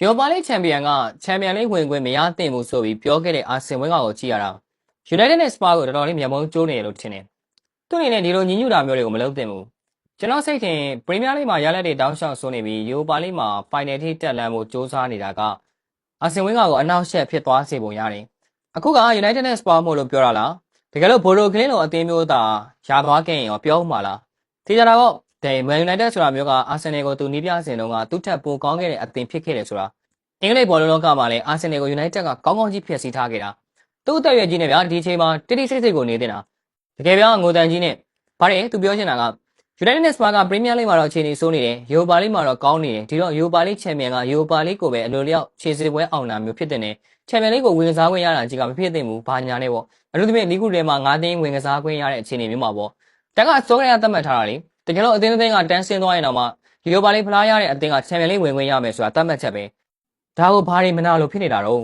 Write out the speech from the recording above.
ယူရိုပါလိချန်ပီယံကချန်ပီယံလိဝင်ခွင့်မရသင့်ဘူးဆိုပြီးပြောခဲ့တဲ့အာဆင်ဝင်းကောင်ကိုကြည့်ရတာ United နဲ့ Spurs ကိုတော်တော်လေးမျက်မှောင်းကျိုးနေတယ်လို့ထင်တယ်။သူ့အနေနဲ့ဒီလိုညီညွတ်တာမျိုးတွေကိုမလုပ်သင့်ဘူး။ကျွန်တော်စိတ်ထင်ပရီးမီးယားလိမှာရလက်တွေတောင်းလျှောက်ဆိုနေပြီးယူရိုပါလိမှာဖိုင်နယ်ထိတက်လန်းဖို့စ조사နေတာကအာဆင်ဝင်းကောင်ကိုအနောက်ရှက်ဖြစ်သွားစေပုံရတယ်။အခုက United နဲ့ Spurs မို့လို့ပြောတာလား။တကယ်လို့ဘိုရိုကလင်းလိုအသင်းမျိုးသာရသွားခဲ့ရင်ရောပြောဦးမှာလား။ဒီကြတာတော့ ဒဲ Man United ဆိုတာမျိုးကအာဆင်နယ်ကိုသူနီးပြစင်တုန်းကသူ့ထက်ပိုကောင်းခဲ့တဲ့အသင်းဖြစ်ခဲ့တယ်ဆိုတာအင်္ဂလိပ်ဘောလုံးလောကမှာလည်းအာဆင်နယ်ကို United ကကောင်းကောင်းကြီးဖျက်ဆီးထားခဲ့တာသူ့အသက်အရွယ်ကြီးနဲ့ဗျာဒီအချိန်မှာတိတိစိတ်စိတ်ကိုနေတင်တာတကယ်ဗျာငိုတန်ကြီးနဲ့ဗါတယ်သူပြောချင်တာက United နဲ့ Spurs က Premier League မှာတော့အခြေအနေဆိုးနေတယ် Europa League မှာတော့ကောင်းနေတယ်ဒီတော့ Europa League Champion က Europa League ကိုပဲအလိုလျောက်ခြေစစ်ပွဲအောင်တာမျိုးဖြစ်တဲ့နဲ့ Champion League ကိုဝင်ကစားခွင့်ရတာကြီးကမဖြစ်သင့်ဘူးဘာညာနဲ့ပေါ့အထူးသဖြင့်လီဂူထဲမှာ9သင်းဝင်ကစားခွင့်ရတဲ့အခြေအနေမျိုးမှာပေါ့တက်ကစောကရသတ်မှတ်ထားတာလေ တကယ်လို့အသင်းတစ်သင်းကတန်းဆင်းသွားရင်တော့မှ Europa League ဖလားရတဲ့အသင်းက Champion League ဝင်ခွင့်ရမယ်ဆိုတာသတ်မှတ်ချက်ပဲဒါကိုဘာတွေမနာလို့ဖြစ်နေတာတော့